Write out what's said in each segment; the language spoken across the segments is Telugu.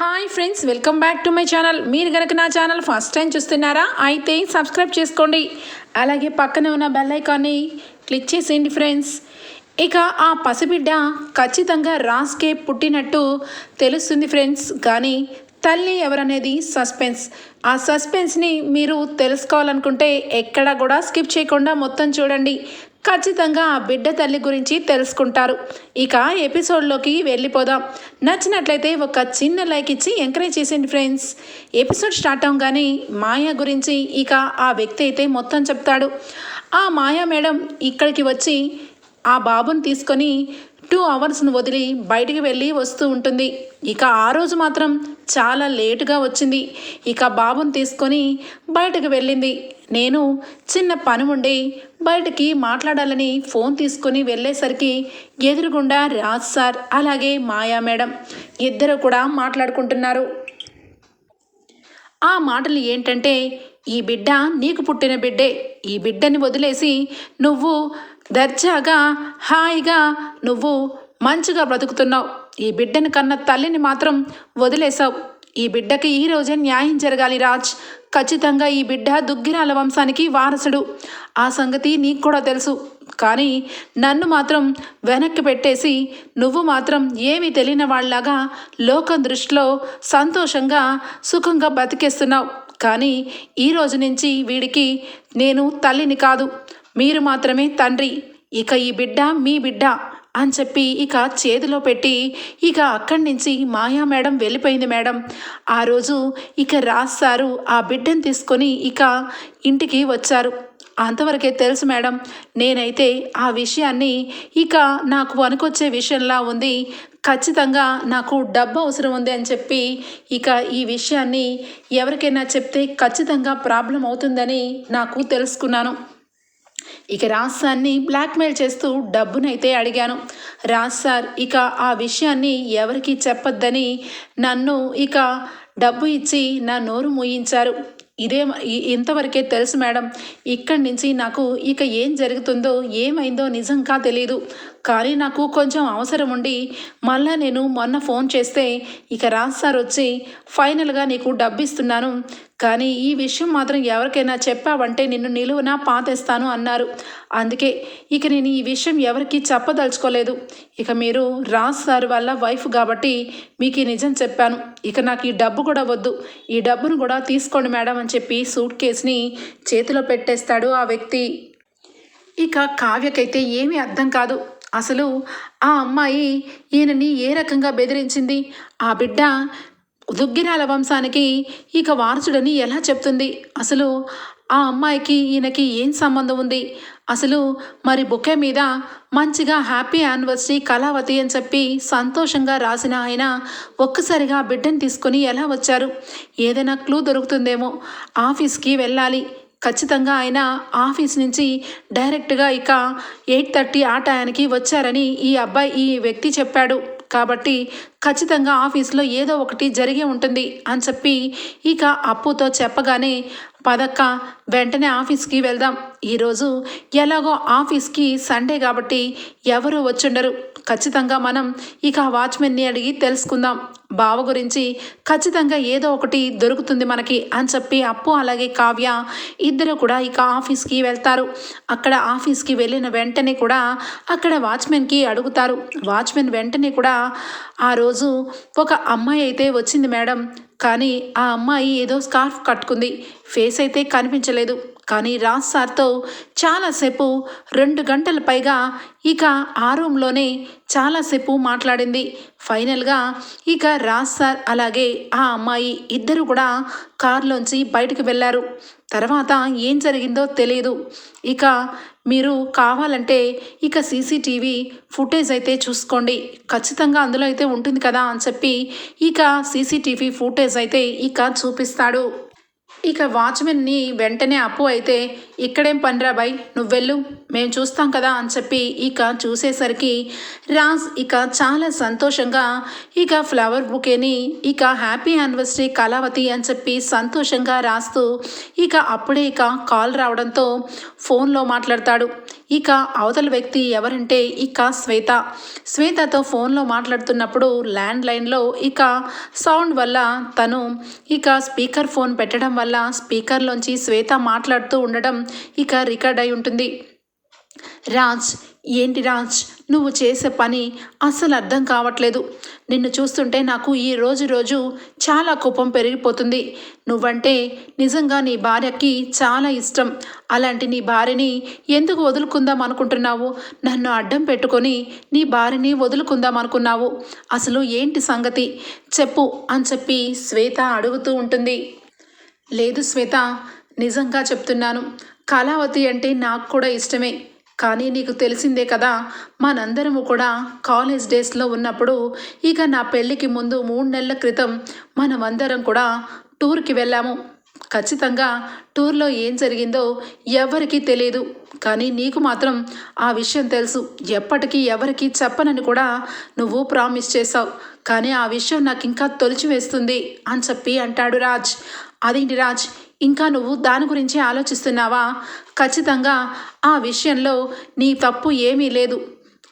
Hi friends welcome back to my channel మీరు కనుక నా ఛానల్ ఫస్ట్ టైం చూస్తున్నారా అయితే సబ్స్క్రైబ్ చేసుకోండి. అలాగే పక్కనే ఉన్న బెల్ ఐకాన్ని క్లిక్ చేసేయండి ఫ్రెండ్స్ ఇక ఆ పసిబిడ్డ ఖచ్చితంగా రాస్కే పుట్టినట్టు తెలుస్తుంది ఫ్రెండ్స్ కానీ తల్లి ఎవరనేది సస్పెన్స్ ఆ సస్పెన్స్ని మీరు తెలుసుకోవాలనుకుంటే ఎక్కడా కూడా స్కిప్ చేయకుండా మొత్తం చూడండి. ఖచ్చితంగా ఆ బిడ్డ తల్లి గురించి తెలుసుకుంటారు. ఇక ఎపిసోడ్లోకి వెళ్ళిపోదాం. నచ్చినట్లయితే ఒక చిన్న లైక్ ఇచ్చి ఎంకరేజ్ చేసేయండి ఫ్రెండ్స్. ఎపిసోడ్ స్టార్ట్ అవగానే మాయా గురించి ఇక ఆ వ్యక్తి అయితే మొత్తం చెప్తాడు. ఆ మాయా మేడం ఇక్కడికి వచ్చి ఆ బాబుని తీసుకొని టూ అవర్స్ను వదిలి బయటికి వెళ్ళి వస్తూ ఉంటుంది. ఇక ఆ రోజు మాత్రం చాలా లేటుగా వచ్చింది. ఇక బాబుని తీసుకొని బయటకు వెళ్ళింది. నేను చిన్న పని ఉండి బయటికి మాట్లాడాలని ఫోన్ తీసుకొని వెళ్ళేసరికి ఎదురుగుండా రాజ్ సార్ అలాగే మాయా మేడం. ఇద్దరు కూడా మాట్లాడుకుంటున్నారు. ఆ మాటలు ఏంటంటే ఈ బిడ్డ నీకు పుట్టిన బిడ్డే. ఈ బిడ్డని వదిలేసి నువ్వు దర్జాగా హాయిగా నువ్వు మంచిగా బ్రతుకుతున్నావు. ఈ బిడ్డని కన్న తల్లిని మాత్రం వదిలేసావు ఈ బిడ్డకి ఈ రోజే న్యాయం జరగాలి రాజ్. ఖచ్చితంగా ఈ బిడ్డ దుగ్గిరాల వంశానికి వారసుడు. ఆ సంగతి నీకు కూడా తెలుసు. కానీ నన్ను మాత్రం వెనక్కి పెట్టేసి నువ్వు మాత్రం ఏమీ తెలియని వాళ్ళలాగా లోకం దృష్టిలో సంతోషంగా సుఖంగా బతికేస్తున్నావు. కానీ ఈ రోజు నుంచి వీడికి నేను తల్లిని కాదు. మీరు మాత్రమే తండ్రి. ఇక ఈ బిడ్డ మీ బిడ్డ. అని చెప్పి ఇక చేతిలో పెట్టి ఇక అక్కడి నుంచి మాయా మేడం వెళ్ళిపోయింది మేడం. ఆ రోజు ఇక రాస్తారు ఆ బిడ్డను తీసుకొని ఇక ఇంటికి వచ్చారు. అంతవరకే తెలుసు మేడం నేనైతే ఆ విషయాన్ని ఇక నాకు వనుకొచ్చే విషయంలా ఉంది. ఖచ్చితంగా నాకు డబ్బు అవసరం ఉంది అని చెప్పి ఇక ఈ విషయాన్ని ఎవరికైనా చెప్తే ఖచ్చితంగా ప్రాబ్లం అవుతుందని నాకు తెలుసుకున్నాను. ఇక రాజ్ సార్ని బ్లాక్మెయిల్ చేస్తూ డబ్బునైతే అడిగాను. రాజ్ సార్ ఇక ఆ విషయాన్ని ఎవరికి చెప్పొద్దని నన్ను ఇక డబ్బు ఇచ్చి నా నోరు మూయించారు. ఇదే ఇంతవరకే తెలుసు మేడం. ఇక్కడి నుంచి నాకు ఇక ఏం జరుగుతుందో ఏమైందో నిజంగా తెలియదు కానీ నాకు కొంచెం అవసరం ఉండి మళ్ళా నేను మొన్న ఫోన్ చేస్తే ఇక రాజ్ సార్ వచ్చి ఫైనల్గా నీకు డబ్బు ఇస్తున్నాను కానీ ఈ విషయం మాత్రం ఎవరికైనా చెప్పావంటే నిన్ను నిలువున పాతేస్తాను అన్నారు. అందుకే ఇక నేను ఈ విషయం ఎవరికి చెప్పదలుచుకోలేదు. ఇక మీరు రాజ్ సార్ వాళ్ళ వైఫ్ కాబట్టి మీకు ఈ నిజం చెప్పాను. ఇక నాకు ఈ డబ్బు కూడా వద్దు. ఈ డబ్బును కూడా తీసుకోండి మేడం అని చెప్పి సూట్ కేసుని చేతిలో పెట్టేస్తాడు ఆ వ్యక్తి. ఇక కావ్యకైతే ఏమీ అర్థం కాదు. అసలు ఆ అమ్మాయి ఈయనని ఏ రకంగా బెదిరించింది? ఆ బిడ్డ దుగ్గిరాల వంశానికి ఇక వారసుడని ఎలా చెప్తుంది? అసలు ఆ అమ్మాయికి ఈయనకి ఏం సంబంధం ఉంది? అసలు మరి బుకే మీద మంచిగా హ్యాపీ యానివర్సరీ కళావతి అని చెప్పి సంతోషంగా రాసిన ఆయన ఒక్కసారిగా బిడ్డను తీసుకొని ఎలా వచ్చారు? ఏదైనా క్లూ దొరుకుతుందేమో. ఆఫీస్కి వెళ్ళాలి. ఖచ్చితంగా ఆయన ఆఫీస్ నుంచి డైరెక్ట్గా ఇక ఎయిట్ థర్టీ ఆ టయానికి వచ్చారని ఈ అబ్బాయి ఈ వ్యక్తి చెప్పాడు. కాబట్టి ఖచ్చితంగా ఆఫీస్లో ఏదో ఒకటి జరిగి ఉంటుంది అని చెప్పి ఇక అప్పుతో చెప్పగానే పదక్క వెంటనే ఆఫీస్కి వెళ్దాం. ఈరోజు ఎలాగో ఆఫీస్కి సండే కాబట్టి ఎవరు వచ్చుండరు. ఖచ్చితంగా మనం ఇక వాచ్మెన్ని అడిగి తెలుసుకుందాం. బావ గురించి ఖచ్చితంగా ఏదో ఒకటి దొరుకుతుంది మనకి అని చెప్పి అప్పు అలాగే కావ్య ఇద్దరు కూడా ఇక ఆఫీస్కి వెళ్తారు. అక్కడ ఆఫీస్కి వెళ్ళిన వెంటనే కూడా అక్కడ వాచ్మెన్కి అడుగుతారు. వాచ్మెన్ వెంటనే కూడా ఆ రోజు ఒక అమ్మాయి అయితే వచ్చింది మేడం. కానీ ఆ అమ్మాయి ఏదో స్కార్ఫ్ కట్టుకుంది. ఫేస్ అయితే కనిపించలేదు. కానీ రాజ్ సార్తో చాలాసేపు రెండు గంటల పైగా ఇక ఆ రూమ్లోనే చాలాసేపు మాట్లాడింది. ఫైనల్గా ఇక రాజ్ సార్ అలాగే ఆ అమ్మాయి ఇద్దరు కూడా కారులోంచి బయటకు వెళ్ళారు. తర్వాత ఏం జరిగిందో తెలియదు ఇక మీరు కావాలంటే ఇక సీసీటీవీ ఫుటేజ్ అయితే చూసుకోండి. ఖచ్చితంగా అందులో అయితే ఉంటుంది కదా అని చెప్పి ఇక సీసీటీవీ ఫుటేజ్ అయితే ఇక చూపిస్తాడు. ఇక వాచ్మెన్ని వెంటనే అప్పు అయితే ఇక్కడేం పనిరా బాయ్? నువ్వు వెళ్ళు. మేము చూస్తాం కదా అని చెప్పి ఇక చూసేసరికి రాజ్ ఇక చాలా సంతోషంగా ఇక ఫ్లవర్ బుకేని ఇక హ్యాపీ యానివర్సరీ కళావతి అని చెప్పి సంతోషంగా రాస్తూ ఇక అప్పుడే ఇక కాల్ రావడంతో ఫోన్లో మాట్లాడతాడు. ఇక అవతల వ్యక్తి ఎవరంటే ఇక శ్వేత. శ్వేతతో ఫోన్లో మాట్లాడుతున్నప్పుడు ల్యాండ్ లైన్లో ఇక సౌండ్ వల్ల తను ఇక స్పీకర్ ఫోన్ పెట్టడం వల్ల స్పీకర్లోంచి శ్వేత మాట్లాడుతూ ఉండడం ఇక రికార్డ్ అయి ఉంటుంది. రాజ్ ఏంటి రాజ్? నువ్వు చేసే పని అస్సలు అర్థం కావట్లేదు. నిన్ను చూస్తుంటే నాకు ఈ రోజు రోజు చాలా కోపం పెరిగిపోతుంది. నువ్వంటే నిజంగా నీ భార్యకి చాలా ఇష్టం. అలాంటి నీ భార్యని ఎందుకు వదులుకుందాం అనుకుంటున్నావు? నన్ను అడ్డం పెట్టుకొని నీ భార్యని వదులుకుందాం అనుకున్నావు. అసలు ఏంటి సంగతి? చెప్పు అని చెప్పి శ్వేత అడుగుతూ ఉంటుంది. లేదు శ్వేత నిజంగా చెప్తున్నాను. కళావతి అంటే నాకు కూడా ఇష్టమే. కానీ నీకు తెలిసిందే కదా మనందరము కూడా కాలేజ్ డేస్లో ఉన్నప్పుడు ఇక నా పెళ్ళికి ముందు మూడు నెలల క్రితం మనమందరం కూడా టూర్కి వెళ్ళాము. ఖచ్చితంగా టూర్లో ఏం జరిగిందో ఎవరికీ తెలియదు కానీ నీకు మాత్రం ఆ విషయం తెలుసు. ఎప్పటికీ ఎవరికి చెప్పనని కూడా నువ్వు ప్రామిస్ చేశావు. కానీ ఆ విషయం నాకు ఇంకా తొలిచి వేస్తుంది అని చెప్పి అంటాడు రాజ్. అదేంటి రాజ్? ఇంకా నువ్వు దాని గురించి ఆలోచిస్తున్నావా? ఖచ్చితంగా ఆ విషయంలో నీ తప్పు ఏమీ లేదు.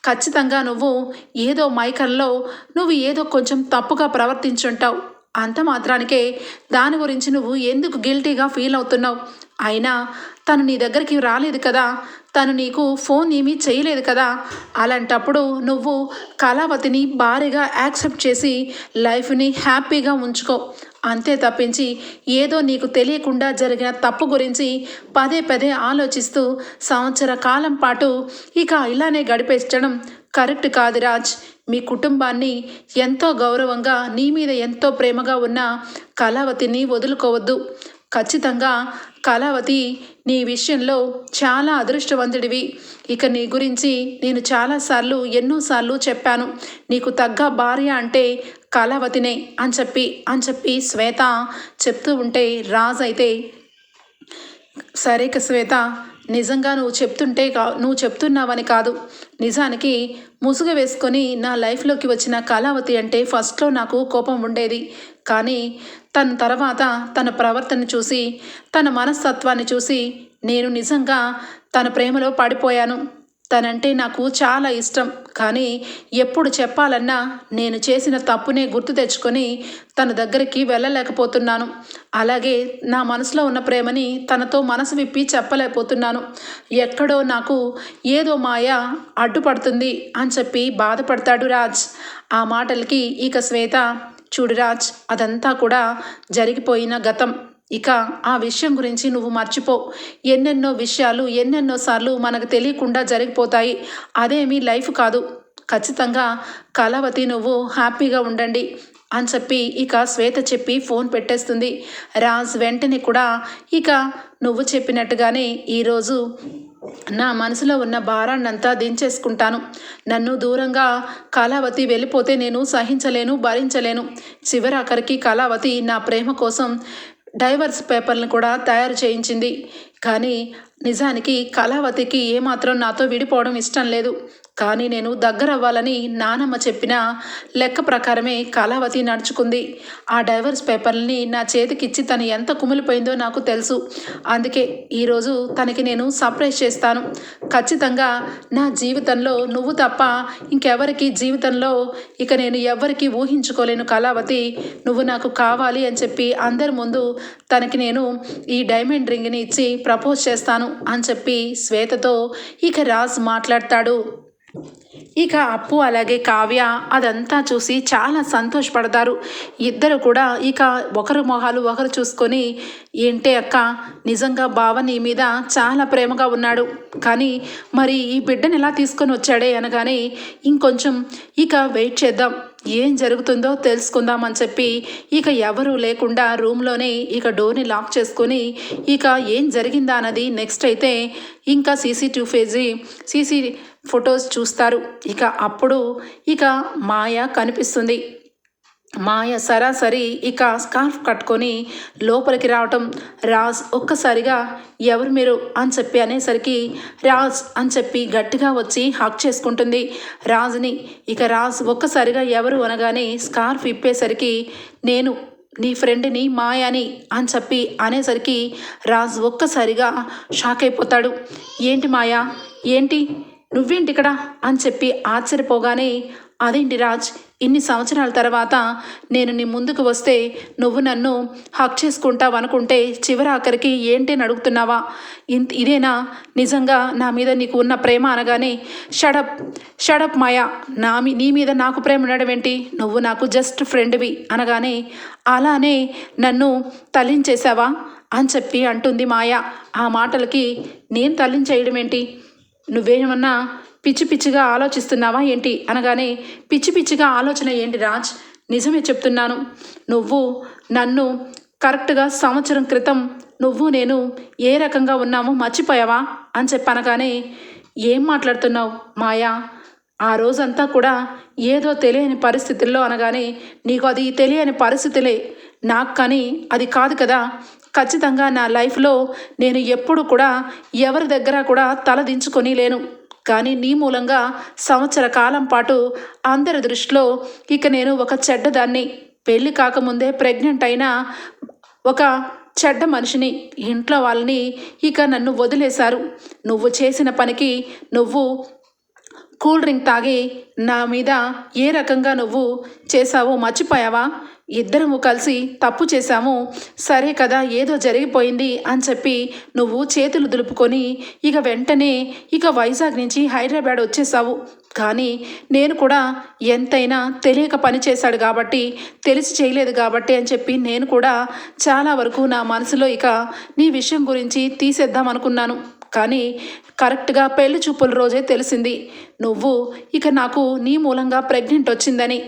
ఖచ్చితంగా నువ్వు ఏదో మైకంలో నువ్వు ఏదో కొంచెం తప్పుగా ప్రవర్తించుంటావు. అంత మాత్రానికే దాని గురించి నువ్వు ఎందుకు గిల్టీగా ఫీల్ అవుతున్నావు? అయినా తను నీ దగ్గరికి రాలేదు కదా? తను నీకు ఫోన్ ఏమీ చేయలేదు కదా? అలాంటప్పుడు నువ్వు కళావతిని భారీగా యాక్సెప్ట్ చేసి లైఫ్ని హ్యాపీగా ఉంచుకో. అంతే తప్పించి ఏదో నీకు తెలియకుండా జరిగిన తప్పు గురించి పదే పదే ఆలోచిస్తూ సంవత్సర కాలం పాటు ఇక ఇలానే గడిపేచ్చడం కరెక్ట్ కాదు రాజ్. మీ కుటుంబాన్ని ఎంతో గౌరవంగా నీ మీద ఎంతో ప్రేమగా ఉన్న కళావతిని వదులుకోవద్దు. ఖచ్చితంగా కళావతి నీ విషయంలో చాలా అదృష్టవంతుడివి. ఇక నీ గురించి నేను చాలాసార్లు ఎన్నోసార్లు చెప్పాను. నీకు తగ్గ భార్య అంటే కళావతినే అని చెప్పి అని చెప్పి శ్వేత చెప్తూ ఉంటే రాజ్ అయితే సరే శ్వేత నిజంగా నువ్వు చెప్తుంటే కా నువ్వు చెప్తున్నావని కాదు. నిజానికి ముసుగు వేసుకొని నా లైఫ్లోకి వచ్చిన కళావతి అంటే ఫస్ట్లో నాకు కోపం ఉండేది. కానీ తన తర్వాత తన ప్రవర్తన చూసి తన మనస్తత్వాన్ని చూసి నేను నిజంగా తన ప్రేమలో పడిపోయాను. తనంటే నాకు చాలా ఇష్టం. కానీ ఎప్పుడు చెప్పాలన్నా నేను చేసిన తప్పునే గుర్తు తెచ్చుకొని తన దగ్గరికి వెళ్ళలేకపోతున్నాను. అలాగే నా మనసులో ఉన్న ప్రేమని తనతో మనసు విప్పి చెప్పలేకపోతున్నాను. ఎక్కడో నాకు ఏదో మాయ అడ్డుపడుతుంది అని చెప్పి బాధపడతాడు రాజ్. ఆ మాటలకి ఇక శ్వేత చూడు రాజ్ అదంతా కూడా జరిగిపోయిన గతం. ఇక ఆ విషయం గురించి నువ్వు మర్చిపో. ఎన్నెన్నో విషయాలు ఎన్నెన్నో సార్లు మనకు తెలియకుండా జరిగిపోతాయి. అదేమీ లైఫ్ కాదు. ఖచ్చితంగా కళావతి నువ్వు హ్యాపీగా ఉండండి అని చెప్పి ఇక శ్వేత చెప్పి ఫోన్ పెట్టేస్తుంది. రాజ్ వెంటనే కూడా ఇక నువ్వు చెప్పినట్టుగానే ఈరోజు నా మనసులో ఉన్న భారాన్నంతా దించేసుకుంటాను. నన్ను దూరంగా కళావతి వెళ్ళిపోతే నేను సహించలేను భరించలేను. చివరాఖరికి కళావతి నా ప్రేమ కోసం డైవర్స్ పేపర్లను కూడా తయారు చేయించింది. కానీ నిజానికి కళావతికి ఏమాత్రం నాతో విడిపోవడం ఇష్టం లేదు. కానీ నేను దగ్గర అవ్వాలని నానమ్మ చెప్పిన లెక్క ప్రకారమే కళావతి నడుచుకుంది. ఆ డైవర్స్ పేపర్లని నా చేతికిచ్చి తను ఎంత కుమిలిపోయిందో నాకు తెలుసు. అందుకే ఈరోజు తనకి నేను సర్ప్రైజ్ చేస్తాను. ఖచ్చితంగా నా జీవితంలో నువ్వు తప్ప ఇంకెవరికి జీవితంలో ఇక నేను ఎవరికి ఊహించుకోలేను కళావతి. నువ్వు నాకు కావాలి అని చెప్పి అందరి ముందు తనకి నేను ఈ డైమండ్ రింగ్ని ఇచ్చి ప్రపోజ్ చేస్తాను అని చెప్పి శ్వేతతో ఇక రాజ్ మాట్లాడతాడు. ఇక అప్పు అలాగే కావ్య అదంతా చూసి చాలా సంతోషపడతారు. ఇద్దరు కూడా ఇక ఒకరు మొహాలు ఒకరు చూసుకొని ఏంటే అక్క నిజంగా బావ నీ మీద చాలా ప్రేమగా ఉన్నాడు. కానీ మరి ఈ బిడ్డను ఎలా తీసుకొని వచ్చాడే? అనగానే ఇంకొంచెం ఇక వెయిట్ చేద్దాం. ఏం జరుగుతుందో తెలుసుకుందామని చెప్పి ఇక ఎవరు లేకుండా రూమ్లోనే ఇక డోర్ని లాక్ చేసుకొని ఇక ఏం జరిగిందా అన్నది నెక్స్ట్ అయితే ఇంకా సీసీ టూ ఫేజీ సీసీ ఫొటోస్ చూస్తారు. ఇక అప్పుడు ఇక మాయ కనిపిస్తుంది. మాయ సరాసరి ఇక స్కార్ఫ్ కట్టుకొని లోపలికి రావటం రాజ్ ఒక్కసారిగా ఎవరు మీరు అని చెప్పి అనేసరికి రాజ్ అని చెప్పి గట్టిగా వచ్చి హక్ చేసుకుంటుంది. రాజ్ని ఇక రాజ్ ఒక్కసారిగా ఎవరు అనగానే స్కార్ఫ్ ఇప్పేసరికి నేను నీ ఫ్రెండ్ని మాయాని అని చెప్పి అనేసరికి రాజ్ ఒక్కసారిగా షాక్ అయిపోతాడు. ఏంటి మాయా? ఏంటి? నువ్వేంటి ఇక్కడ? అని చెప్పి ఆశ్చర్యపోగానే అదేంటి రాజ్? ఇన్ని సంవత్సరాల తర్వాత నేను నీ ముందుకు వస్తే నువ్వు నన్ను హక్ చేసుకుంటావు అనుకుంటే చివరి ఆఖరికి ఏంటి అని అడుగుతున్నావా? ఇంత ఇదేనా? నిజంగా నా మీద నీకు ఉన్న ప్రేమ అనగానే షడప్ షడప్ మాయా. నా మీ నీ మీద నాకు ప్రేమ ఉండడం ఏంటి? నువ్వు నాకు జస్ట్ ఫ్రెండ్వి అనగానే అలానే నన్ను తలించేశావా అని చెప్పి అంటుంది మాయ. ఆ మాటలకి నేను తలించేయడం ఏంటి? నువ్వేమన్నా పిచ్చి పిచ్చిగా ఆలోచిస్తున్నావా ఏంటి? అనగానే పిచ్చి పిచ్చిగా ఆలోచన ఏంటి రాజ్? నిజమే చెప్తున్నాను. నువ్వు నన్ను కరెక్ట్గా సంవత్సరం క్రితం నువ్వు నేను ఏ రకంగా ఉన్నామో మర్చిపోయావా? అని చెప్పనగానే ఏం మాట్లాడుతున్నావు మాయా? ఆ రోజంతా కూడా ఏదో తెలియని పరిస్థితుల్లో అనగానే నీకు అది తెలియని పరిస్థితులే. నాకు కానీ అది కాదు కదా. ఖచ్చితంగా నా లైఫ్లో నేను ఎప్పుడు కూడా ఎవరి దగ్గర కూడా తలదించుకొని లేను. కానీ నీ మూలంగా సంవత్సర కాలం పాటు అందరి దృష్టిలో ఇక నేను ఒక చెడ్డదాన్ని. పెళ్ళి కాకముందే ప్రెగ్నెంట్ అయిన ఒక చెడ్డ మనిషిని ఇంట్లో వాళ్ళని ఇక నన్ను వదిలేశారు. నువ్వు చేసిన పనికి నువ్వు కూల్ డ్రింక్ తాగి నా మీద ఏ రకంగా నువ్వు చేశావో మర్చిపోయావా? ఇద్దరము కలిసి తప్పు చేశాము. సరే కదా ఏదో జరిగిపోయింది అని చెప్పి నువ్వు చేతులు దులుపుకొని ఇక వెంటనే ఇక వైజాగ్ నుంచి హైదరాబాద్ వచ్చేసావు కానీ నేను కూడా ఎంతైనా తెలియక పని చేశాడు కాబట్టి తెలిసి చేయలేదు కాబట్టి అని చెప్పి నేను కూడా చాలా వరకు నా మనసులో ఇక నీ విషయం గురించి తీసేద్దాం అనుకున్నాను. కానీ కరెక్ట్గా పెళ్ళి చూపుల రోజే తెలిసింది. నువ్వు ఇక నాకు నీ మూలంగా ప్రెగ్నెంట్ వచ్చిందని.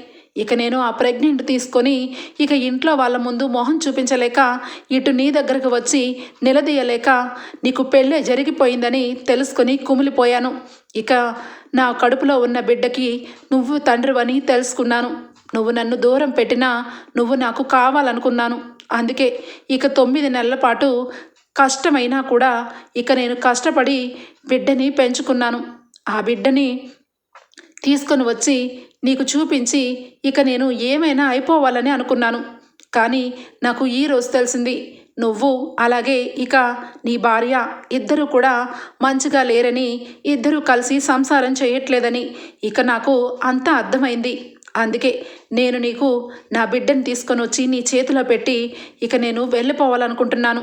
ఇక నేను ఆ ప్రెగ్నెంట్ తీసుకొని ఇక ఇంట్లో వాళ్ళ ముందు మొహం చూపించలేక ఇటు నీ దగ్గరకు వచ్చి నిలదీయలేక నీకు పెళ్ళే జరిగిపోయిందని తెలుసుకొని కుమిలిపోయాను. ఇక నా కడుపులో ఉన్న బిడ్డకి నువ్వు తండ్రివని తెలుసుకున్నాను. నువ్వు నన్ను దూరం పెట్టినా నువ్వు నాకు కావాలనుకున్నాను. అందుకే ఇక తొమ్మిది నెలల పాటు కష్టమైనా కూడా ఇక నేను కష్టపడి బిడ్డని పెంచుకున్నాను. ఆ బిడ్డని తీసుకొని వచ్చి నీకు చూపించి ఇక నేను ఏమైనా అయిపోవాలని అనుకున్నాను. కానీ నాకు ఈ రోజు తెలిసింది నువ్వు అలాగే ఇక నీ భార్య ఇద్దరు కూడా మంచిగా లేరని ఇద్దరు కలిసి సంసారం చేయట్లేదని. ఇక నాకు అంతా అర్థమైంది. అందుకే నేను నీకు నా బిడ్డని తీసుకొని వచ్చి నీ చేతిలో పెట్టి ఇక నేను వెళ్ళిపోవాలనుకుంటున్నాను.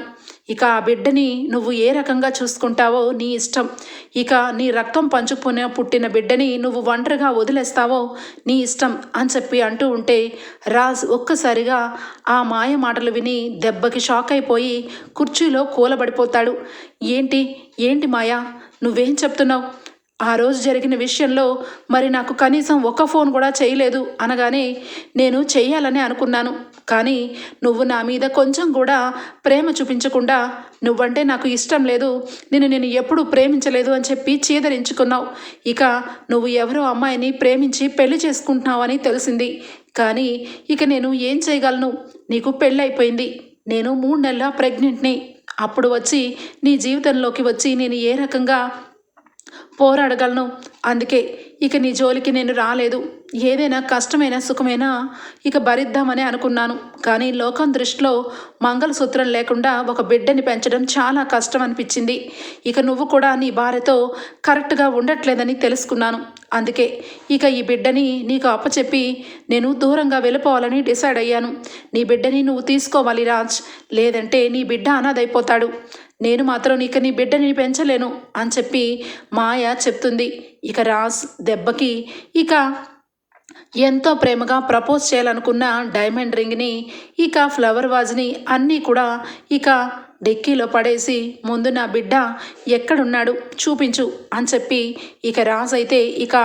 ఇక ఆ బిడ్డని నువ్వు ఏ రకంగా చూసుకుంటావో నీ ఇష్టం. ఇక నీ రక్తం పంచుకునే పుట్టిన బిడ్డని నువ్వు ఒంటరిగా వదిలేస్తావో నీ ఇష్టం అని చెప్పి అంటూ ఉంటే రాజ్ ఒక్కసారిగా ఆ మాయ మాటలు విని దెబ్బకి షాక్ అయిపోయి కుర్చీలో కూలబడిపోతాడు. ఏంటి? ఏంటి మాయా? నువ్వేం చెప్తున్నావు? ఆ రోజు జరిగిన విషయంలో మరి నాకు కనీసం ఒక ఫోన్ కూడా చేయలేదు అనగానే నేను చేయాలని అనుకున్నాను. కానీ నువ్వు నా మీద కొంచెం కూడా ప్రేమ చూపించకుండా నువ్వంటే నాకు ఇష్టం లేదు నేను నేను ఎప్పుడూ ప్రేమించలేదు అని చెప్పి చీదరించుకున్నావు. ఇక నువ్వు ఎవరో అమ్మాయిని ప్రేమించి పెళ్ళి చేసుకుంటున్నావని తెలిసింది. కానీ ఇక నేను ఏం చేయగలను? నీకు పెళ్ళైపోయింది. నేను మూడు నెలల ప్రెగ్నెంట్ని. అప్పుడు వచ్చి నీ జీవితంలోకి వచ్చి నేను ఏ రకంగా పోరాడగలను. అందుకే ఇక నీ జోలికి నేను రాలేదు. ఏదైనా కష్టమైన సుఖమైనా ఇక భరిద్దామని అనుకున్నాను. కానీ లోకం దృష్టిలో మంగళసూత్రం లేకుండా ఒక బిడ్డని పెంచడం చాలా కష్టం అనిపించింది ఇక నువ్వు కూడా నీ భార్యతో కరెక్ట్గా ఉండట్లేదని తెలుసుకున్నాను. అందుకే ఇక ఈ బిడ్డని నీకు అప్పచెప్పి నేను దూరంగా వెళ్ళిపోవాలని డిసైడ్ అయ్యాను. నీ బిడ్డని నువ్వు తీసుకోవాలి రాజ్. లేదంటే నీ బిడ్డ అనాథైపోతాడు నేను మాత్రం ఇక నీ బిడ్డని పెంచలేను అని చెప్పి మాయ చెప్తుంది. ఇక రాజ్ దెబ్బకి ఇక ఎంతో ప్రేమగా ప్రపోజ్ చేయాలనుకున్న డైమండ్ రింగ్ని ఇక ఫ్లవర్ వాజ్ని అన్నీ కూడా ఇక డెక్కీలో పడేసి ముందు నా బిడ్డ ఎక్కడున్నాడు చూపించు అని చెప్పి ఇక రాజ్ అయితే ఇక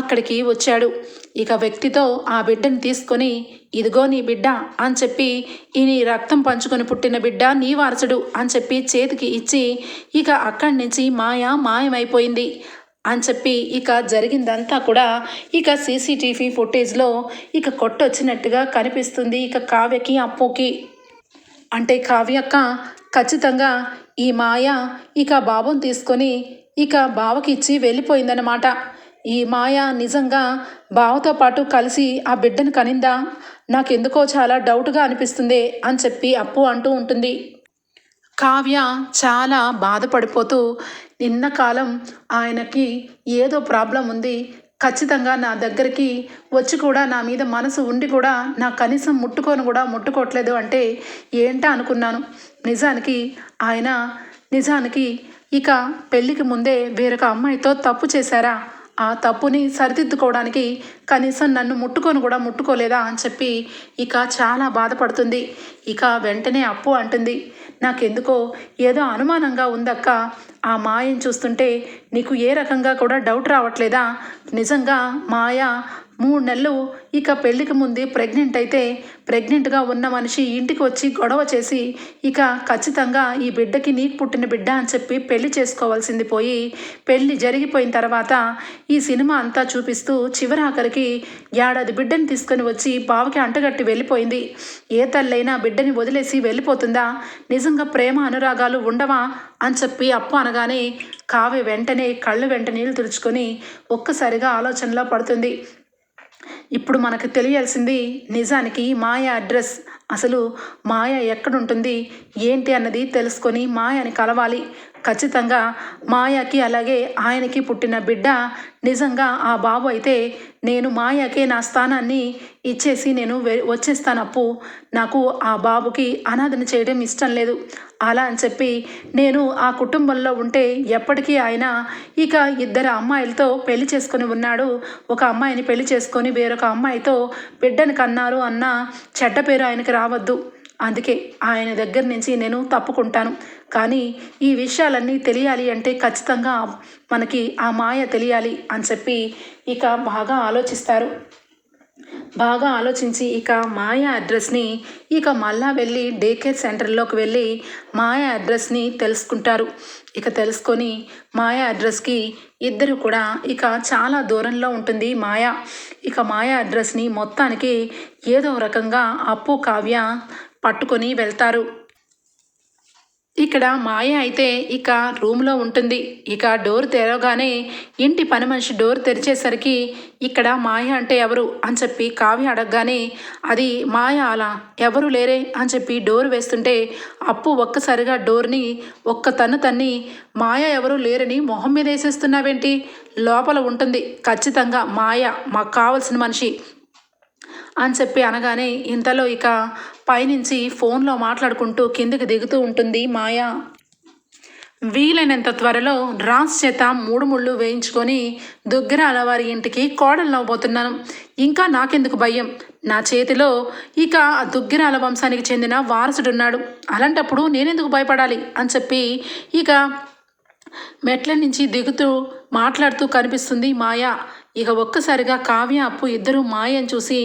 అక్కడికి వచ్చాడు. ఇక వ్యక్తితో ఆ బిడ్డని తీసుకొని ఇదిగో నీ బిడ్డ అని చెప్పి ఈ నీ రక్తం పంచుకొని పుట్టిన బిడ్డ నీ వారసుడు అని చెప్పి చేతికి ఇచ్చి ఇక అక్కడి నుంచి మాయ మాయమైపోయింది అని చెప్పి ఇక జరిగిందంతా కూడా ఇక సీసీటీవీ ఫుటేజ్లో ఇక కొట్టొచ్చినట్టుగా కనిపిస్తుంది ఇక కావ్యకి అప్పుకి. అంటే కావ్యక్క ఖచ్చితంగా ఈ మాయ ఇక బాబుని తీసుకొని ఇక బావకి ఇచ్చి వెళ్ళిపోయిందన్నమాట. ఈ మాయ నిజంగా బావతో పాటు కలిసి ఆ బిడ్డను కనిందా? నాకెందుకో చాలా డౌట్గా అనిపిస్తుంది అని చెప్పి అప్పు అంటూ ఉంటుంది. కావ్య చాలా బాధపడిపోతూ నిన్న కాలం ఆయనకి ఏదో ప్రాబ్లం ఉంది. ఖచ్చితంగా నా దగ్గరికి వచ్చి కూడా నా మీద మనసు ఉండి కూడా నా కనీసం ముట్టుకొని కూడా ముట్టుకోవట్లేదు అంటే ఏంటా అనుకున్నాను. నిజానికి ఆయన నిజానికి ఇక పెళ్ళికి ముందే వేరొక అమ్మాయితో తప్పు చేశారా? ఆ తప్పుని సరిదిద్దుకోవడానికి కనీసం నన్ను ముట్టుకొని కూడా ముట్టుకోలేదా అని చెప్పి ఇక చాలా బాధపడుతుంది. ఇక వెంటనే అప్పు అంటుంది. నాకెందుకో ఏదో అనుమానంగా ఉందక్క. ఆ మాయని చూస్తుంటే నీకు ఏ రకంగా కూడా డౌట్ రావట్లేదా? నిజంగా మాయ? మూడు నెలలు ఇక పెళ్ళికి ముందే ప్రెగ్నెంట్ అయితే ప్రెగ్నెంట్గా ఉన్న మనిషి ఇంటికి వచ్చి గొడవ చేసి ఇక ఖచ్చితంగా ఈ బిడ్డకి నీకు పుట్టిన బిడ్డ అని చెప్పి పెళ్ళి చేసుకోవాల్సింది పోయి పెళ్ళి జరిగిపోయిన తర్వాత ఈ సినిమా అంతా చూపిస్తూ చివరాఖరికి ఏడాది బిడ్డని తీసుకొని వచ్చి బావకి అంటగట్టి వెళ్ళిపోయింది. ఏ తల్లైనా బిడ్డని వదిలేసి వెళ్ళిపోతుందా? నిజంగా ప్రేమ అనురాగాలు ఉండవా? అని చెప్పి అప్పు అనగానే కావ్య వెంటనే కళ్ళు వెంట నీళ్ళు తుడుచుకొని ఒక్కసారిగా ఆలోచనలో పడుతుంది. ఇప్పుడు మనకు తెలియాల్సింది నిజానికి మాయా అడ్రస్ అసలు మాయ ఎక్కడుంటుంది? ఏంటి అన్నది తెలుసుకొని మాయని కలవాలి. ఖచ్చితంగా మాయకి అలాగే ఆయనకి పుట్టిన బిడ్డ నిజంగా ఆ బాబు అయితే నేను మాయకే నా స్థానాన్ని ఇచ్చేసి నేను వె- వచ్చేస్తాను అప్పు. నాకు ఆ బాబుకి అనాథన చేయడం ఇష్టం లేదు. అలా అని చెప్పి నేను ఆ కుటుంబంలో ఉంటే ఎప్పటికీ ఆయన ఇక ఇద్దరు అమ్మాయిలతో పెళ్ళి చేసుకొని ఉన్నాడు. ఒక అమ్మాయిని పెళ్ళి చేసుకొని వేరొక అమ్మాయితో బిడ్డను కన్నారు అన్న చెడ్డ పేరు ఆయనకి రావద్దు. అందుకే ఆయన దగ్గర నుంచి నేను తప్పుకుంటాను. కానీ ఈ విషయాలన్నీ తెలియాలి అంటే ఖచ్చితంగా మనకి ఆ మాయ తెలియాలి అని చెప్పి ఇక బాగా ఆలోచిస్తారు. బాగా ఆలోచించి ఇక మాయా అడ్రస్ని ఇక మళ్ళా వెళ్ళి డే కేర్ సెంటర్లోకి వెళ్ళి మాయా అడ్రస్ని తెలుసుకుంటారు. ఇక తెలుసుకొని మాయా అడ్రస్కి ఇద్దరు కూడా ఇక చాలా దూరంలో ఉంటుంది మాయా. ఇక మాయా అడ్రస్ని మొత్తానికి ఏదో రకంగా అప్పు కావ్య పట్టుకొని వెళ్తారు. ఇక్కడ మాయ అయితే ఇక రూమ్లో ఉంటుంది. ఇక డోర్ తెరవగానే ఇంటి పని మనిషి డోర్ తెరిచేసరికి ఇక్కడ మాయ అంటే ఎవరు? అని చెప్పి కావ్య అడగగానే అది మాయ అలా ఎవరు లేరే? అని చెప్పి డోర్ వేస్తుంటే అప్పు ఒక్కసారిగా డోర్ని ఒక్క తన్ను తన్ని మాయ ఎవరు లేరని మొహం మీద వేసేస్తున్నావేంటి? లోపల ఉంటుంది. ఖచ్చితంగా మాయ మాకు కావలసిన మనిషి. అని చెప్పి అనగానే ఇంతలో ఇక పైనుంచి ఫోన్లో మాట్లాడుకుంటూ కిందకి దిగుతూ ఉంటుంది మాయా. వీలైనంత త్వరలో రాజ్ చేత మూడు ముళ్ళు వేయించుకొని దుగ్గరాల వారి ఇంటికి కోడలు నవ్వబోతున్నాను. ఇంకా నాకెందుకు భయం? నా చేతిలో ఇక ఆ దుగ్గిరాల వంశానికి చెందిన వారసుడున్నాడు. అలాంటప్పుడు నేనెందుకు భయపడాలి? అని చెప్పి ఇక మెట్ల నుంచి దిగుతూ మాట్లాడుతూ కనిపిస్తుంది మాయ. ఇక ఒక్కసారిగా కావ్య అప్పు ఇద్దరు మాయని చూసి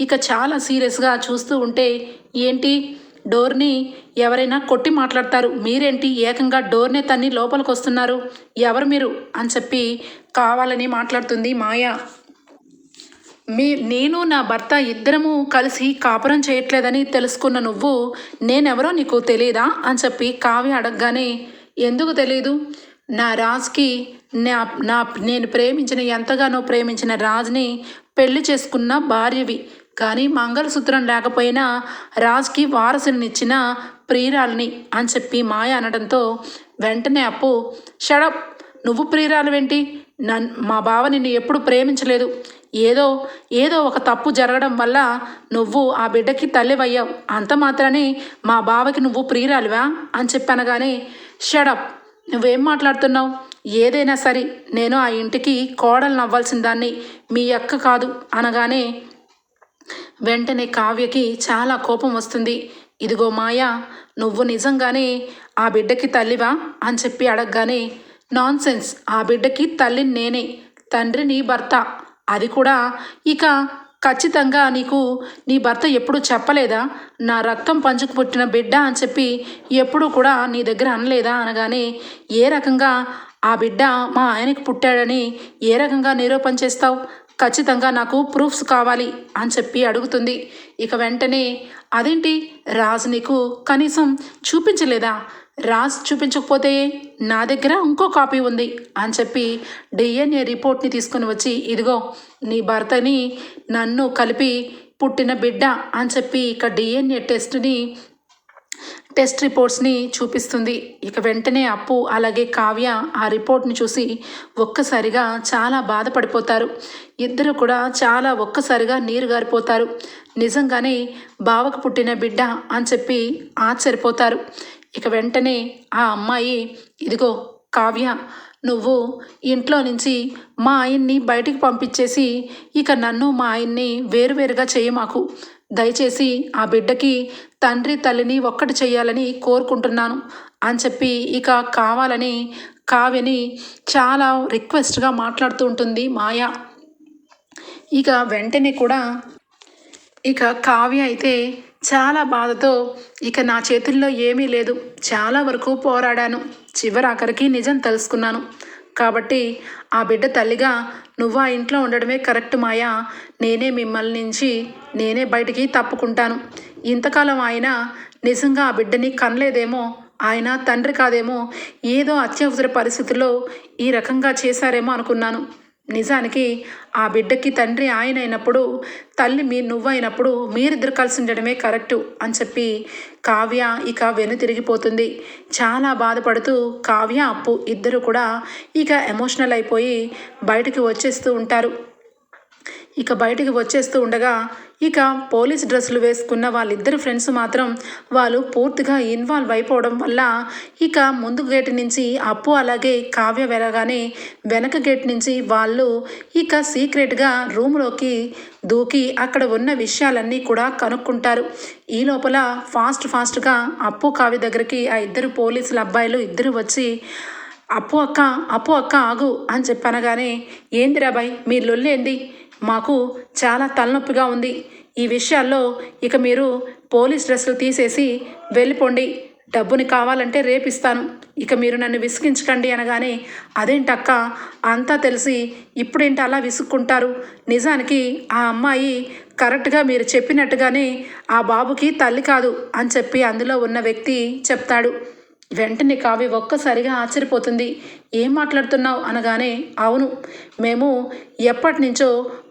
ఇక చాలా సీరియస్గా చూస్తూ ఉంటే ఏంటి? డోర్ని ఎవరైనా కొట్టి మాట్లాడతారు. మీరేంటి ఏకంగా డోర్నే తన్ని లోపలికి వస్తున్నారు ఎవరు మీరు? అని చెప్పి కావాలని మాట్లాడుతుంది మాయ. మీ నేను నా భర్త ఇద్దరము కలిసి కాపురం చేయట్లేదని తెలుసుకున్న నువ్వు నేనెవరో నీకు తెలియదా అని చెప్పి కావ్య అడగగానే ఎందుకు తెలియదు నా రాజ్కి నా నా నేను ప్రేమించిన ఎంతగానో ప్రేమించిన రాజ్ని పెళ్ళి చేసుకున్న భార్యవి. కానీ మంగళసూత్రం లేకపోయినా రాజ్కి వారసునిచ్చిన ప్రియురాలిని అని చెప్పి మాయ అనడంతో వెంటనే అప్పు షడప్ నువ్వు ప్రియురాలువేంటి? నన్ మా బావ నిన్ను ఎప్పుడు ప్రేమించలేదు. ఏదో ఏదో ఒక తప్పు జరగడం వల్ల నువ్వు ఆ బిడ్డకి తల్లివయ్యావు. అంత మాత్రమే మా బావకి నువ్వు ప్రియురాలివా? అని చెప్పనగానే షడప్ నువ్వేం మాట్లాడుతున్నావు? ఏదైనా సరే నేను ఆ ఇంటికి కోడలు నవ్వాల్సిన దాన్ని మీ అక్క కాదు అనగానే వెంటనే కావ్యకి చాలా కోపం వస్తుంది. ఇదిగో మాయా నువ్వు నిజంగానే ఆ బిడ్డకి తల్లివా అని చెప్పి అడగగానే నాన్సెన్స్ ఆ బిడ్డకి తల్లిని నేనే తండ్రి నీ భర్త. అది కూడా ఇక ఖచ్చితంగా నీకు నీ భర్త ఎప్పుడు చెప్పలేదా? నా రక్తం పంచుకు పుట్టిన బిడ్డ అని చెప్పి ఎప్పుడు కూడా నీ దగ్గర అనలేదా? అనగానే ఏ రకంగా ఆ బిడ్డ మా ఆయనకు పుట్టాడని ఏ రకంగా నిరూపణ చేస్తావు? ఖచ్చితంగా నాకు ప్రూఫ్స్ కావాలి అని చెప్పి అడుగుతుంది. ఇక వెంటనే అదేంటి? రాజ్ నీకు కనీసం చూపించలేదా? రాజ్ చూపించకపోతే నా దగ్గర ఇంకో కాపీ ఉంది అని చెప్పి డిఎన్ఏ రిపోర్ట్ని తీసుకొని వచ్చి ఇదిగో నీ భర్తని నన్ను కలిపి పుట్టిన బిడ్డ అని చెప్పి ఇక డిఎన్ఏ టెస్ట్ని టెస్ట్ రిపోర్ట్స్ని చూపిస్తుంది. ఇక వెంటనే అప్పు అలాగే కావ్య ఆ రిపోర్ట్ని చూసి ఒక్కసారిగా చాలా బాధపడిపోతారు. ఇద్దరు కూడా చాలా ఒక్కసారిగా నీరు గారిపోతారు. నిజంగానే బావకు పుట్టిన బిడ్డ అని చెప్పి ఆశ్చర్యపోతారు. ఇక వెంటనే ఆ అమ్మాయి ఇదిగో కావ్య నువ్వు ఇంట్లో నుంచి మా ఆయన్ని బయటికి పంపించేసి ఇక నన్ను మా ఆయన్ని వేరువేరుగా చేయమాకు. దయచేసి ఆ బిడ్డకి తండ్రి తల్లిని ఒక్కటి చేయాలని కోరుకుంటున్నాను. అని చెప్పి ఇక కావాలని కావ్యని చాలా రిక్వెస్ట్గా మాట్లాడుతూ ఉంటుంది మాయ. ఇక వెంటనే కూడా ఇక కావ్య అయితే చాలా బాధతో ఇక నా చేతుల్లో ఏమీ లేదు. చాలా వరకు పోరాడాను. చివరాఖరికి నిజం తెలుసుకున్నాను. కాబట్టి ఆ బిడ్డ తల్లిగా నువ్వు ఆ ఇంట్లో ఉండడమే కరెక్ట్ మాయా. నేనే మిమ్మల్ని నుంచి నేనే బయటికి తప్పుకుంటాను. ఇంతకాలం ఆయన నిజంగా ఆ బిడ్డని కనలేదేమో ఆయన తండ్రి కాదేమో ఏదో అత్యవసర పరిస్థితుల్లో ఈ రకంగా చేశారేమో అనుకున్నాను. నిజానికి ఆ బిడ్డకి తండ్రి ఆయన అయినప్పుడు తల్లి మీ నువ్వైనప్పుడు మీరిద్దరు కలిసి ఉండడమే కరెక్టు అని చెప్పి కావ్య ఇక వెను తిరిగిపోతుంది చాలా బాధపడుతూ కావ్య అప్పు ఇద్దరు కూడా ఇక ఎమోషనల్ అయిపోయి బయటికి వచ్చేస్తూ ఉంటారు. ఇక బయటికి వచ్చేస్తూ ఉండగా ఇక పోలీస్ డ్రెస్సులు వేసుకున్న వాళ్ళిద్దరు ఫ్రెండ్స్ మాత్రం వాళ్ళు పూర్తిగా ఇన్వాల్వ్ అయిపోవడం వల్ల ఇక ముందు గేట్ నుంచి అప్పు అలాగే కావ్య వెళ్ళగానే వెనక గేట్ నుంచి వాళ్ళు ఇక సీక్రెట్గా రూమ్లోకి దూకి అక్కడ ఉన్న విషయాలన్నీ కూడా కనుక్కుంటారు. ఈ లోపల ఫాస్ట్ ఫాస్ట్గా అప్పు కావ్య దగ్గరికి ఆ ఇద్దరు పోలీసుల అబ్బాయిలు ఇద్దరు వచ్చి అప్పు అక్క అప్పు అక్క ఆగు అని చెప్పనగానే ఏందిరా బాయ్ మీ లొల్లేంది మాకు చాలా తలనొప్పిగా ఉంది. ఈ విషయాల్లో ఇక మీరు పోలీస్ డ్రెస్సులు తీసేసి వెళ్ళిపోండి. డబ్బుని కావాలంటే రేపిస్తాను. ఇక మీరు నన్ను విసిగించకండి అనగానే అదేంటక్క? అంతా తెలిసి ఇప్పుడేంటి అలా విసుక్కుంటారు? నిజానికి ఆ అమ్మాయి కరెక్ట్గా మీరు చెప్పినట్టుగానే ఆ బాబుకి తల్లి కాదు అని చెప్పి అందులో ఉన్న వ్యక్తి చెప్తాడు. వెంటనే కావ్య ఒక్కసారిగా ఆశ్చర్యపోతుంది. ఏం మాట్లాడుతున్నావు? అనగానే అవును. మేము ఎప్పటి నుంచో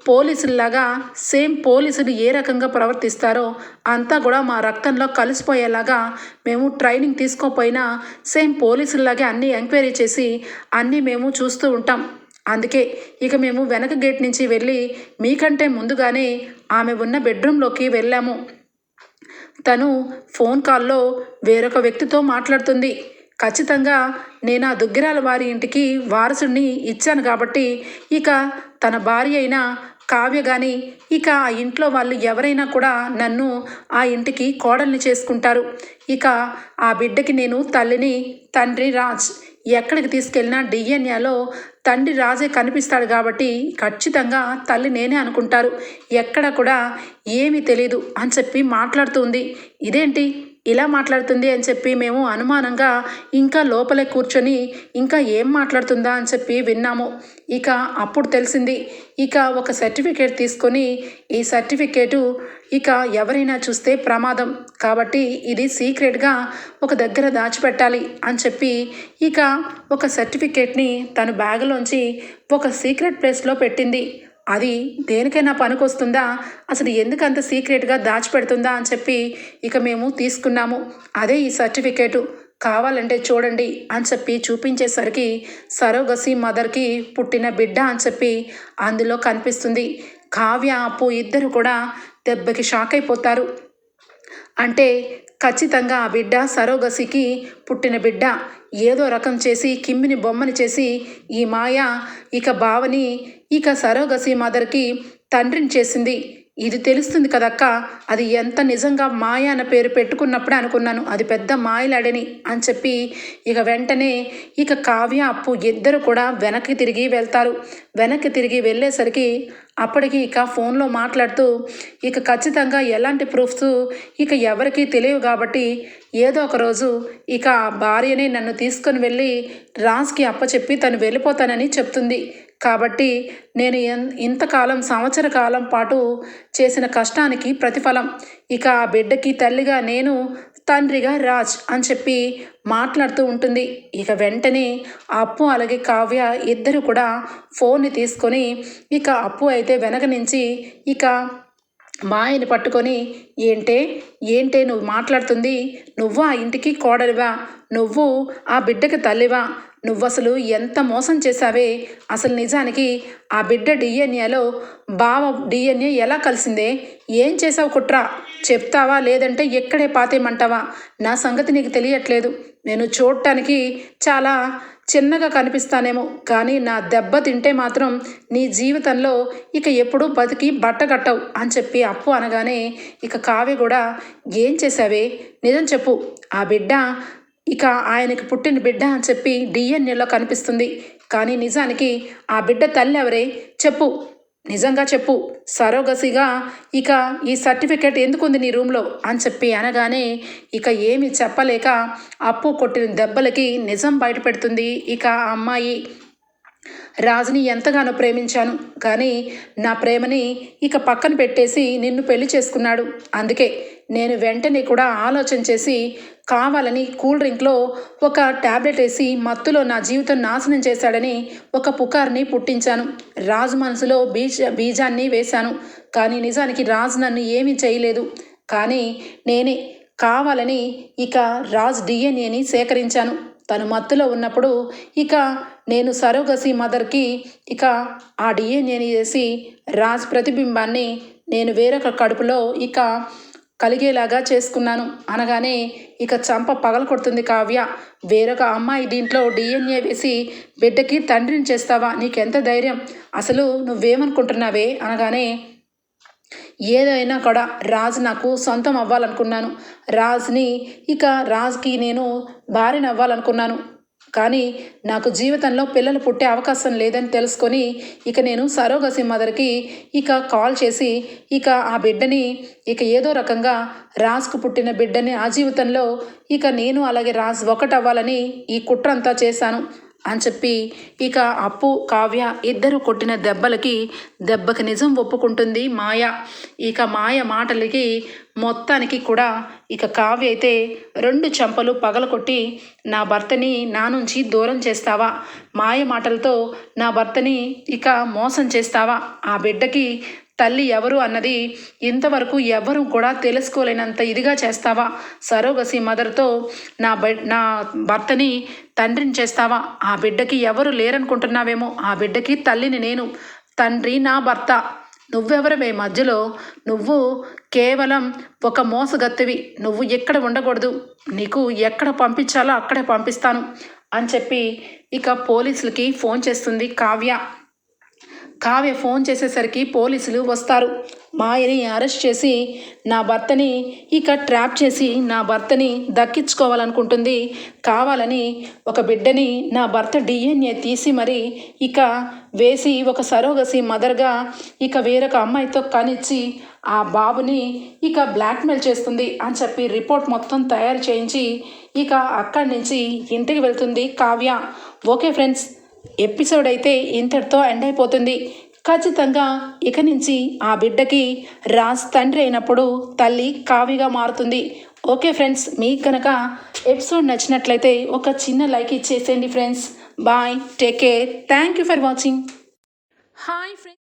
పోలీసుల్లాగా సేమ్ పోలీసులు ఏ రకంగా ప్రవర్తిస్తారో అంతా కూడా మా రక్తంలో కలిసిపోయేలాగా మేము ట్రైనింగ్ తీసుకోపోయినా సేమ్ పోలీసుల్లాగే అన్నీ ఎంక్వైరీ చేసి అన్నీ మేము చూస్తూ ఉంటాం. అందుకే ఇక మేము వెనక గేట్ నుంచి వెళ్ళి మీకంటే ముందుగానే ఆమె ఉన్న బెడ్రూమ్లోకి వెళ్ళాము. తను ఫోన్ కాల్లో వేరొక వ్యక్తితో మాట్లాడుతుంది. ఖచ్చితంగా నేను ఆ దుగ్గిరాల వారి ఇంటికి వారసుడిని ఇచ్చాను కాబట్టి ఇక తన భార్య అయిన కావ్య కానీ ఇక ఆ ఇంట్లో వాళ్ళు ఎవరైనా కూడా నన్ను ఆ ఇంటికి కోడల్ని చేసుకుంటారు. ఇక ఆ బిడ్డకి నేను తల్లిని తండ్రి రాజ్ ఎక్కడికి తీసుకెళ్ళినా డిఎన్ఏలో తండ్రి రాజే కనిపిస్తాడు కాబట్టి ఖచ్చితంగా తల్లి నేనే అనుకుంటారు. ఎక్కడ కూడా ఏమీ తెలీదు అని చెప్పి మాట్లాడుతుంది ఇదేంటి? ఇలా మాట్లాడుతుంది అని చెప్పి మేము అనుమానంగా ఇంకా లోపలే కూర్చొని ఇంకా ఏం మాట్లాడుతుందా అని చెప్పి విన్నాము. ఇక అప్పుడు తెలిసింది ఇక ఒక సర్టిఫికేట్ తీసుకొని ఈ సర్టిఫికేటు ఇక ఎవరైనా చూస్తే ప్రమాదం. కాబట్టి ఇది సీక్రెట్గా ఒక దగ్గర దాచిపెట్టాలి అని చెప్పి ఇక ఒక సర్టిఫికేట్ని తన బ్యాగ్లోంచి ఒక సీక్రెట్ ప్లేస్లో పెట్టింది. అది దేనికైనా పనికొస్తుందా? అసలు ఎందుకు అంత సీక్రెట్గా దాచిపెడుతుందా అని చెప్పి ఇక మేము తీసుకున్నాము. అదే ఈ సర్టిఫికేటు. కావాలంటే చూడండి అని చెప్పి చూపించేసరికి సరోగసి మదర్కి పుట్టిన బిడ్డ అని చెప్పి అందులో కనిపిస్తుంది. కావ్య అప్పు ఇద్దరు కూడా దెబ్బకి షాక్ అయిపోతారు అంటే ఖచ్చితంగా ఆ బిడ్డ సరోగసికి పుట్టిన బిడ్డ. ఏదో రకం చేసి కిమ్మిని బొమ్మని చేసి ఈ మాయ ఇక బావని ఇక సరోగసి మదర్కి తండ్రిని చేసింది. ఇది తెలుస్తుంది కదక్క. అది ఎంత నిజంగా మాయ అన్న పేరు పెట్టుకున్నప్పుడే అనుకున్నాను. అది పెద్ద మాయలాడని అని చెప్పి ఇక వెంటనే ఇక కావ్య అప్పు ఇద్దరు కూడా వెనక్కి తిరిగి వెళ్తారు. వెనక్కి తిరిగి వెళ్ళేసరికి అప్పటికి ఇక ఫోన్లో మాట్లాడుతూ ఇక ఖచ్చితంగా ఎలాంటి ప్రూఫ్స్ ఇక ఎవరికీ తెలియవు కాబట్టి ఏదో ఒక రోజు ఇక ఆ భార్యని నన్ను తీసుకొని వెళ్ళి రాజ్కి అప్పచెప్పి తను వెళ్ళిపోతానని చెప్తుంది. కాబట్టి నేను ఇంతకాలం సంవత్సర కాలం పాటు చేసిన కష్టానికి ప్రతిఫలం. ఇక ఆ బిడ్డకి తల్లిగా నేను తండ్రిగా రాజ్ అని చెప్పి మాట్లాడుతూ ఉంటుంది. ఇక వెంటనే అప్పు అలాగే కావ్య ఇద్దరు కూడా ఫోన్ని తీసుకొని ఇక అప్పు అయితే వెనక నుంచి ఇక మాయని పట్టుకొని ఏంటే? ఏంటే నువ్వు మాట్లాడుతుంది? నువ్వు ఆ ఇంటికి కోడలివా? నువ్వు ఆ బిడ్డకి తల్లివా? నువ్వు అసలు ఎంత మోసం చేశావే? అసలు నిజానికి ఆ బిడ్డ డిఎన్ఏలో బావ డిఎన్ఏ ఎలా కలిసిందే? ఏం చేసావు కుట్రా? చెప్తావా లేదంటే ఎక్కడే పాతేమంటావా నా సంగతి నీకు తెలియట్లేదు. నేను చూడటానికి చాలా చిన్నగా కనిపిస్తానేమో. కానీ నా దెబ్బ తింటే మాత్రం నీ జీవితంలో ఇక ఎప్పుడూ బతికి బట్టగట్టవు అని చెప్పి అప్పు అనగానే ఇక కావ్య కూడా ఏం చేశావే? నిజం చెప్పు. ఆ బిడ్డ ఇక ఆయనకి పుట్టిన బిడ్డ అని చెప్పి డిఎన్ఏలో కనిపిస్తుంది. కానీ నిజానికి ఆ బిడ్డ తల్లి ఎవరే? చెప్పు. నిజంగా చెప్పు. సరోగసిగా ఇక ఈ సర్టిఫికేట్ ఎందుకుంది నీ రూమ్లో? అని చెప్పి అనగానే ఇక ఏమి చెప్పలేక అప్పు కొట్టిన దెబ్బలకి నిజం బయటపెడుతుంది ఇక ఆ అమ్మాయి. రాజుని ఎంతగానో ప్రేమించాను. కానీ నా ప్రేమని ఇక పక్కన పెట్టేసి నిన్ను పెళ్ళి చేసుకున్నాడు. అందుకే నేను వెంటనే కూడా ఆలోచన చేసి కావాలని కూల్ డ్రింక్లో ఒక ట్యాబ్లెట్ వేసి మత్తులో నా జీవితం నాశనం చేశాడని ఒక పుకార్ని పుట్టించాను. రాజు మనసులో బీజ బీజాన్ని వేశాను. కానీ నిజానికి రాజు నన్ను ఏమీ చేయలేదు. కానీ నేనే కావాలని ఇక రాజ్ డిఎన్ఏని సేకరించాను. తను మత్తులో ఉన్నప్పుడు ఇక నేను సరోగసి మదర్కి ఇక ఆ డిఎన్ఏని చేసి రాజ్ ప్రతిబింబాన్ని నేను వేరొక కడుపులో ఇక కలిగేలాగా చేసుకున్నాను. అనగానే ఇక చంప పగల కొడుతుంది కావ్య. వేరొక అమ్మాయి దీంట్లో డిఎన్ఏ వేసి బిడ్డకి తండ్రిని చేస్తావా? నీకెంత ధైర్యం? అసలు నువ్వేమనుకుంటున్నావే? అనగానే ఏదైనా కూడా రాజు నాకు సొంతం అవ్వాలనుకున్నాను. రాజ్ని ఇక రాజ్కి నేను భార్యను అవ్వాలనుకున్నాను. కానీ నాకు జీవితంలో పిల్లలు పుట్టే అవకాశం లేదని తెలుసుకొని ఇక నేను సరోగసి మదర్కి ఇక కాల్ చేసి ఇక ఆ బిడ్డని ఇక ఏదో రకంగా రాజ్కు పుట్టిన బిడ్డని ఆ జీవితంలో ఇక నేను అలాగే రాజ్ ఒకటవ్వాలని ఈ కుట్రంతా చేశాను. అని చెప్పి ఇక అప్పు కావ్య ఇద్దరు కొట్టిన దెబ్బలకి దెబ్బకి నిజం ఒప్పుకుంటుంది మాయ. ఇక మాయ మాటలకి మొత్తానికి కూడా ఇక కావ్య అయితే రెండు చెంపలు పగలకొట్టి నా భర్తని నా నుంచి దూరం చేస్తావా? మాయ మాటలతో నా భర్తని ఇక మోసం చేస్తావా? ఆ బిడ్డకి తల్లి ఎవరు అన్నది ఇంతవరకు ఎవరు కూడా తెలుసుకోలేనంత ఇదిగా చేస్తావా? సరోగసి మదర్తో నా బ నా భర్తని తండ్రిని చేస్తావా? ఆ బిడ్డకి ఎవరు లేరనుకుంటున్నావేమో? ఆ బిడ్డకి తల్లిని నేను. తండ్రి నా భర్త. నువ్వెవరమే మధ్యలో? నువ్వు కేవలం ఒక మోసగత్తివి. నువ్వు ఎక్కడ ఉండకూడదు. నీకు ఎక్కడ పంపించాలో అక్కడే పంపిస్తాను అని చెప్పి ఇక పోలీసులకి ఫోన్ చేస్తుంది కావ్య. కావ్య ఫోన్ చేసేసరికి పోలీసులు వస్తారు. మాయని అరెస్ట్ చేసి నా భర్తని ఇక ట్రాప్ చేసి నా భర్తని దక్కించుకోవాలనుకుంటుంది. కావాలని ఒక బిడ్డని నా భర్త డిఎన్ఏ తీసి మరి ఇక వేసి ఒక సరోగసి మదర్గా ఇక వేరొక అమ్మాయితో కనిచ్చి ఆ బాబుని ఇక బ్లాక్మెయిల్ చేస్తుంది అని చెప్పి రిపోర్ట్ మొత్తం తయారు చేయించి ఇక అక్కడి నుంచి ఇంటికి వెళ్తుంది కావ్య. ఓకే ఫ్రెండ్స్ ఎపిసోడ్ అయితే ఇంతటితో ఎండ్ అయిపోతుంది. ఖచ్చితంగా ఇక నుంచి ఆ బిడ్డకి రాజ్ తండ్రి అయినప్పుడు తల్లి కావిగా మారుతుంది. ఓకే ఫ్రెండ్స్ మీకు కనుక ఎపిసోడ్ నచ్చినట్లయితే ఒక చిన్న లైక్ ఇచ్చేసేయండి friends. Bye take care. Thank you for watching. Hi friends.